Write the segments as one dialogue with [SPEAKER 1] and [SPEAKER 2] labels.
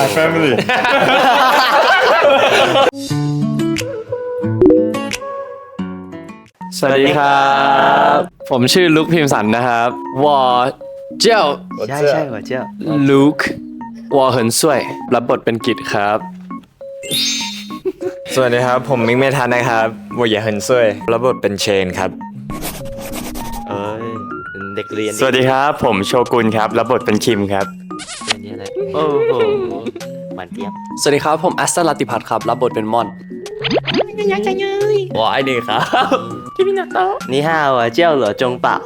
[SPEAKER 1] My family
[SPEAKER 2] สวัสดีครับ ผมชื่อลุคพิมสันนะครับวอเจ้า
[SPEAKER 3] ใช่ใช่หัวเจ้า
[SPEAKER 2] ลุควอเหินสวย รับบทเป็นกิจครับ
[SPEAKER 1] สวัสดีครับ ผมมิกเมทันนะครับวอยาเฮินซุยรับบทเป็นเชนครับ
[SPEAKER 3] เอ้ยเป็นเด็กเรียน
[SPEAKER 1] สวัสดีครับ ผมโชกุนครับ รับบทเป็นคิมครับ
[SPEAKER 3] ยเลยโอ้โหหวนเจี๊ยบ
[SPEAKER 2] สวัสดีครับ ผมแอสตันลาติพัทครับ รับบทเป็นมอนไม่อยากจะเยยว้ายนี่ครับ
[SPEAKER 3] ที่พี่นักโตนี่ฮาวเจ้าเหรอจงเป่า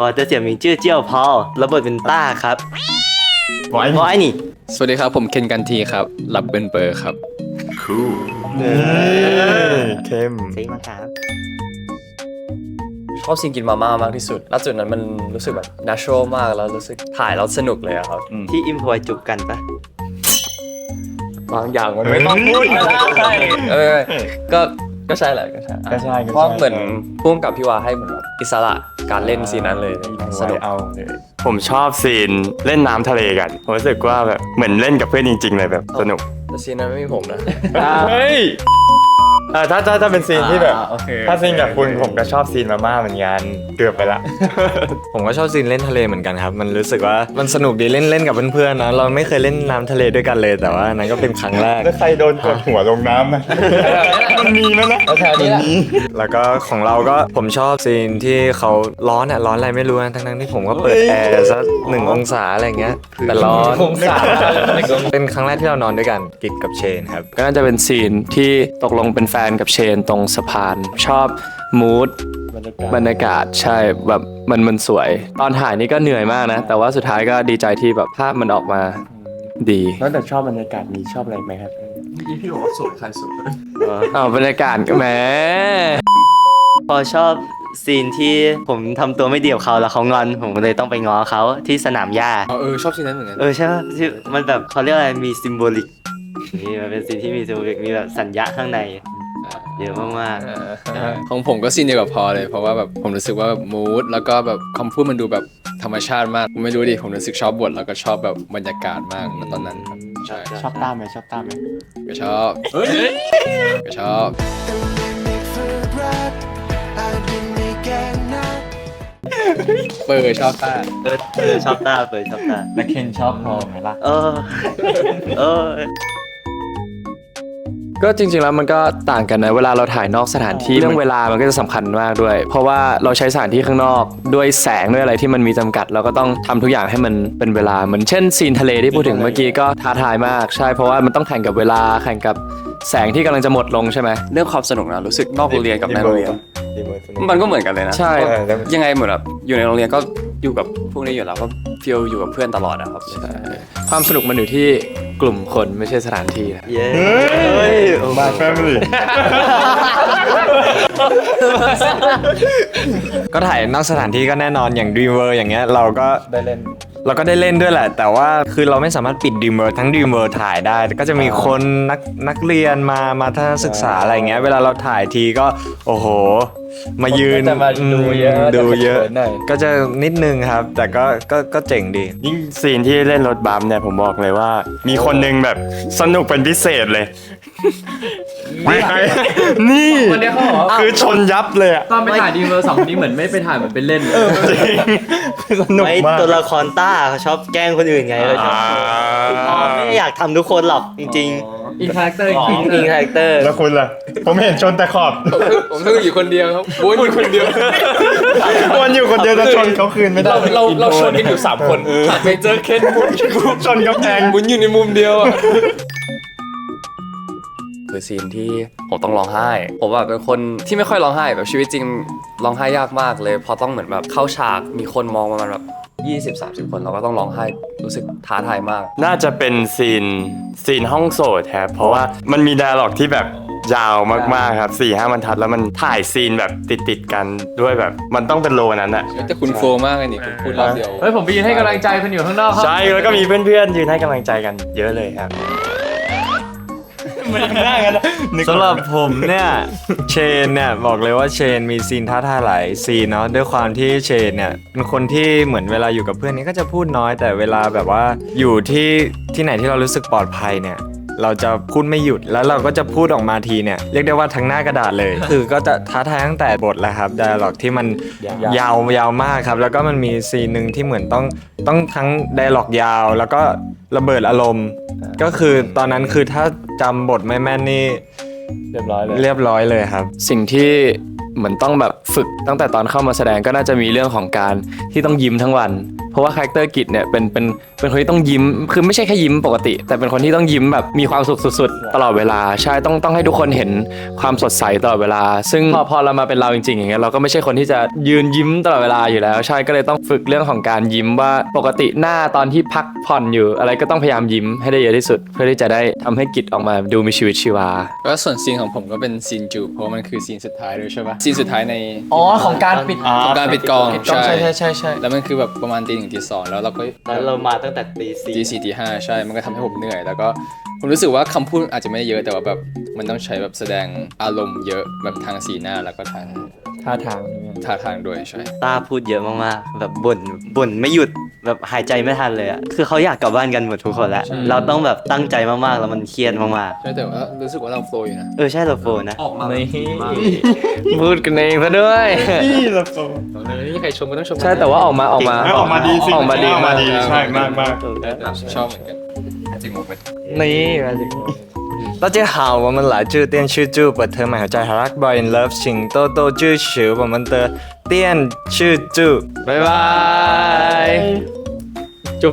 [SPEAKER 3] ว่าจะเสียมิงเจ้าพอรับบทเป็นต้าครับ
[SPEAKER 1] ว้าย
[SPEAKER 3] ว้ายนี่
[SPEAKER 2] สวัสดีครับ ผมเคนกันทีครับ รับเป็นเปอร์ครับ cool
[SPEAKER 1] เออ
[SPEAKER 3] เข้มซิมครับ
[SPEAKER 2] อบซีนกินมาม่ามากที่สุดล่าสุดนั้นมันรู้สึกแบบ natural มากแล้วรู้สึกถ่ายแล้วสนุกเลยอะครับ
[SPEAKER 3] ที่อิมพอยจุกกันปะ
[SPEAKER 2] บางอย่างมันไม่ต้องพูดก็ได้เออ ก็ก็ใช่แหละก็ใช่
[SPEAKER 1] ก็ใช่ก็ใช่
[SPEAKER 2] เพราะเหมือนพุ่มกับพี่วาให้เหมือนแบบอิสระการเล่นซีนนั้นเลยสนุก
[SPEAKER 1] เอาเลย ผมชอบซีนเล่นน้ำทะเลกันผมรู้สึกว่าแบบเหมือนเล่นกับเพื่อนจริง ๆ เลยแบบสนุก
[SPEAKER 2] แต่ซีนนั้นไม่มีผมนะ
[SPEAKER 1] เฮ้ยเออถ้าถ้าถ้าเป็นซีนที่แบบ
[SPEAKER 2] อ่าโอเค
[SPEAKER 1] ถ้าซีนกับคุณผมก็ชอบซีนมาม่าเหมือนกันเกือบไปละ
[SPEAKER 4] ผมก็ชอบซีนเล่นทะเลเหมือนกันครับ มันรู้สึกว่ามันสนุกดีเล่นเล่นกับเพื่อนๆนะ เราไม่เคยเล่นน้ำทะเลด้วยกันเลยแต่ว่านั้นก็เป็นครั้งแรก
[SPEAKER 1] แล้วใครโดนกดหัวลงน้ำนะมันมีนะนะ
[SPEAKER 2] แถวนี้แหละ
[SPEAKER 4] แล้วก็ของเราก็ผมชอบซีนที่เขาร้อนอะร้อนอะไรไม่รู้นะทั้งๆที่ผมก็เปิดแอร์สักหนึ่งองศาอะไรเงี้ยแต่ร้อน
[SPEAKER 2] องศา
[SPEAKER 4] เป็นครั้งแรกที่เรานอนด้วยกันกิจกับเชนครับ
[SPEAKER 2] ก็น่าจะเป็นซีนที่ตกลงเป็นแฟนกับเชนตรงสะพาน ชอบมูดบรรยากาศใช่แบบมันมันสวย ตอนถ่ายนี่ก็เหนื่อยมากนะ แต่ว่าสุดท้ายก็ดีใจที่แบบภาพมันออกมาดี
[SPEAKER 5] นอกจากชอบบรรยากาศมีชอบอะไรไหมครับ
[SPEAKER 2] อ้าวบรรยากาศก็แหม
[SPEAKER 3] พอชอบซีนที่ผมทำตัวไม่ดีกับเขาแล้วเขางอน ผมก็เลยต้องไปง้อเขาที่สนามหญ้า
[SPEAKER 2] เออชอบซีนนั้นเหมือนกัน
[SPEAKER 3] เออใช่ปะที่มันแบบเขาเรียกอะไรมีซิมโบลิกนี่มันเป็นซีนที่มีซิมโบลิกมีแบบสัญญาข้างใน เยอะมาก
[SPEAKER 6] ของผมก็ซีนเดียวกับพอเลย เพราะว่าแบบผมรู้สึกว่าแบบมูดแล้วก็แบบคำพูดมันดูแบบธรรมชาติมากผมไม่รู้ดิผมรู้สึกชอบบทแล้วก็ชอบแบบบรรยากาศมากณตอนนั้นครับใช่
[SPEAKER 5] ชอบตามไหมชอบตามไหม
[SPEAKER 6] ก็ชอบก็ชอบเปิดชอบป้า
[SPEAKER 3] ๆเออเออชอบตาเปิดชอบตา
[SPEAKER 5] และเคนชอบพอไหมล่ะ
[SPEAKER 3] เออเออ
[SPEAKER 2] ก็จริงๆแล้วมันก็ต่างกันนะเวลาเราถ่ายนอกสถานที่เรื่องเวลามันก็จะสำคัญมากด้วย เพราะว่าเราใช้สถานที่ข้างนอกด้วยแสงด้วยอะไรที่มันมีจำกัด เราก็ต้องทำทุกอย่างให้มันเป็นเวลาเหมือนเช่นซีนทะเลที่พูดถึงเมื่อกี้ก็ท้าทายมากใช่ เพราะว่ามันต้องแข่งกับเวลาแข่งกับแสงที่กำลังจะหมดลงใช่ไหม
[SPEAKER 5] เรื่องความสนุกนะรู้สึกนอกโรงเรียนกับในโรงเรียน มันก็เหมือนกันเลยนะ
[SPEAKER 2] ใช่
[SPEAKER 5] ยังไงเหมือนแบบอยู่ในโรงเรียนก็ อยู่กับพวกนี้อยู่แล้วก็ฟีลอยู่กับเพื่อนตลอดนะครับ
[SPEAKER 2] ความสนุกมันอยู่ที่กลุ่มคนไม่ใช่สถานที่นะ
[SPEAKER 3] เย้เฮ้ย
[SPEAKER 1] My family
[SPEAKER 4] ก็ถ่ายนอกสถานที่ก็แน่นอนอย่าง Dreamworld อย่างเงี้ยเราก็
[SPEAKER 5] ได้เล่น
[SPEAKER 4] เราก็ได้เล่นด้วยแหละ แต่ว่าคือเราไม่สามารถปิด Dreamworld ทั้ง Dreamworld ถ่ายได้ก็จะมีคนนักนักเรียนมามาทัศนศึกษาอะไรเงี้ยเวลาเราถ่ายทีก็โอ้โห มายืน
[SPEAKER 5] ก็จะมาดูเยอะ
[SPEAKER 4] มดูเยอะ
[SPEAKER 5] จะเขินหน่อย
[SPEAKER 4] ก็จะนิดนึงครับ แต่ก็ก็ก็เจ๋งดี
[SPEAKER 1] ยิ่งซีนที่เล่นรถบัมป์เนี่ยผมบอกเลยว่า มีคนหนึงแบบสนุกเป็นพิเศษเลย นี่
[SPEAKER 5] วันนี้เขาบอกว่า
[SPEAKER 1] คือชนยับเลยอะ
[SPEAKER 5] ตอนไปถ่ายดีเวอร์สองคนนี้เหมือนไม่ไปถ่ายเหมือนเป็นเล่น
[SPEAKER 1] จริงสนุก
[SPEAKER 3] ไม่
[SPEAKER 1] มาก
[SPEAKER 3] ตัวละครต้าเขาชอบแกล้งคนอื่นไงเขาชอบ
[SPEAKER 1] อ่า
[SPEAKER 3] ไม่ได้อยากทำทุกคนหรอกจริง
[SPEAKER 5] อีกคาแรคเตอร์
[SPEAKER 3] ๆจริงๆคาแรคเตอร์
[SPEAKER 1] แล้วคุณล่ะ ผมเห็นชนแต่ขอบ
[SPEAKER 6] ผมต้องอยู่คนเดียวครับวนอยู่คนเดียว
[SPEAKER 1] วันอยู่คนเดียวจะชนเขาคืนไม่ได้
[SPEAKER 6] เราเราเราชนกันอยู่สามคนไปเจอเคนมุน
[SPEAKER 1] ชนกำแพง
[SPEAKER 6] มุนอยู่ในมุมเดียวอะ
[SPEAKER 5] คือซีนที่ผมต้องร้องไห้ ผมแบบเป็นคนที่ไม่ค่อยร้องไห้แบบชีวิตจริงร้องไห้ยากมากเลยเพราะต้องเหมือนแบบเข้าฉากมีคนมองประมาณแบบ20-30 คนเราก็ต้องร้องไห้รู้สึกท้าทายมาก
[SPEAKER 1] น่าจะเป็นซีนซีนห้องโสดครับเพราะว่ามันมีดาล็อกที่แบบยาวมากๆครับ4ี่ห้าบรรทัดแล้วมันถ่ายซีนแบบติดๆกันด้วยแบบมันต้องเป็นโลนั้นอะ
[SPEAKER 6] แต่คุณโฟมากเลยนี่คุณพูดรอบเดียว
[SPEAKER 5] เฮ้ยผมไปยืนให้กำลังใจคุณอยู่ข้างนอกครับ
[SPEAKER 1] ใช่แล้วก็มีเพื่อนๆยืนให้กำลังใจกันเยอะเลยครับ
[SPEAKER 4] สำหรับผมเนี่ยเชนเนี่ยบอกเลยว่าเชนมีซีนท้าทายหลายซีนเนาะด้วยความที่เชนเนี่ยเป็นคนที่เหมือนเวลาอยู่กับเพื่อนนี่ก็จะพูดน้อย แต่เวลาแบบว่าอยู่ที่ที่ไหนที่เรารู้สึกปลอดภัยเนี่ย เราจะพูดไม่หยุดแล้วเราก็จะพูดออกมาทีเนี่ยเรียกได้ว่าทั้งหน้ากระดาษเลย คือก็จะท้าทายตั้งแต่บทแล้วครับไดอะล็อกที่มันยาวยาวมากครับ แล้วก็มันมีซีนหนึ่งที่เหมือนต้องต้องทั้งไดอะล็อกยาว แล้วก็ระเบิดอารมณ์ ก็คือตอนนั้นคือถ้าจำบทไม่แม่นนี่
[SPEAKER 2] เรียบร้อยเลย
[SPEAKER 4] เรียบร้อยเลยครับ
[SPEAKER 2] สิ่งที่เหมือนต้องแบบฝึกตั้งแต่ตอนเข้ามาแสดงก็น่าจะมีเรื่องของการที่ต้องยิ้มทั้งวันเพ ราะว่าคาแรคเตอร์กิจเนี่ยเป็นเป็นเป็นคนที่ต้องยิ้มคือไม่ใช่แค่ยิ้มปกติ แต่เป็นคนที่ต้องยิ้มแบบมีความสุขสุดๆ ตลอดเวลาใช่ต้องต้องให้ทุกคนเห็นความสดใสตลอดเวลา ซึ่งพอพอเรามาเป็นเราจริงๆอย่างเงี้ยเราก็ไม่ใช่คนที่จะยืนยิ้มตลอดเวลาอยู่แล้ว ใช่ก็เลยต้องฝึกเรื่องของการยิ้มว่าปกติหน้าตอนที่พักผ่อนอยู่ อะไรก็ต้องพยายามยิ้มให้ได้เยอะที่สุด เพื่อที่จะได้ทำให้กิจออกมาดูมีชีวิตชีวา
[SPEAKER 6] ก็ส่วนซีนของผมก็เป็นซีนจูบเพราะว่ามันคือซีนสุดท้ายด้วยใช่ปะซีนสุดท้ายใน
[SPEAKER 2] อ๋อของการปิด
[SPEAKER 6] ของการปิดกอง
[SPEAKER 2] ใช่ใช่ใช่ใช่
[SPEAKER 6] แล้วมันคือแบบประมาณตีหนึ่งตีสองแล้วเราก็
[SPEAKER 3] แล้วเรามาตั้งแต่ตีสี่
[SPEAKER 6] ตีสี่ตีห้าใช่ มันก็ทำให้ผมเหนื่อย แล้วก็ผมรู้สึกว่าคำพูดอาจจะไม่ได้เยอะแต่ว่าแบบมันต้องใช้แบบแสดงอารมณ์เยอะแบบทางสีหน้าแล้วก็ทาง
[SPEAKER 2] ท่าทาง
[SPEAKER 6] ท่าทางด้วยใช่
[SPEAKER 3] ตาพูดเยอะมากๆ แบบบ่นบ่นไม่หยุดแบบหายใจไม่ทันเลยอะคือเขาอยากกลับบ้านกันหมดทุกคนแล้วเราต้องแบบตั้งใจมากๆ แล้วมันเครียดมาก
[SPEAKER 6] ใช่แต่ว่ารู้สึกว่าเราโฟล์อยู่นะ
[SPEAKER 3] ๆ เออใช่เราโฟนนะ
[SPEAKER 2] พูดกันเองซะด้วย
[SPEAKER 6] นี่ใครชมก็ต้องชม
[SPEAKER 2] ใช่แต่ว่าออกมาออกมา
[SPEAKER 1] ออกมาดีสิ
[SPEAKER 2] ออกมาดีมาก
[SPEAKER 1] ใช่มากมาก
[SPEAKER 6] ชอบเหมือนกัน
[SPEAKER 5] จริงมุกไหม
[SPEAKER 2] นี่มาสิ
[SPEAKER 4] 大家好，我们来自电视剧《本特曼和在 Hard Boy in Love》，请多多支持我们的电视剧，
[SPEAKER 2] 拜拜，就。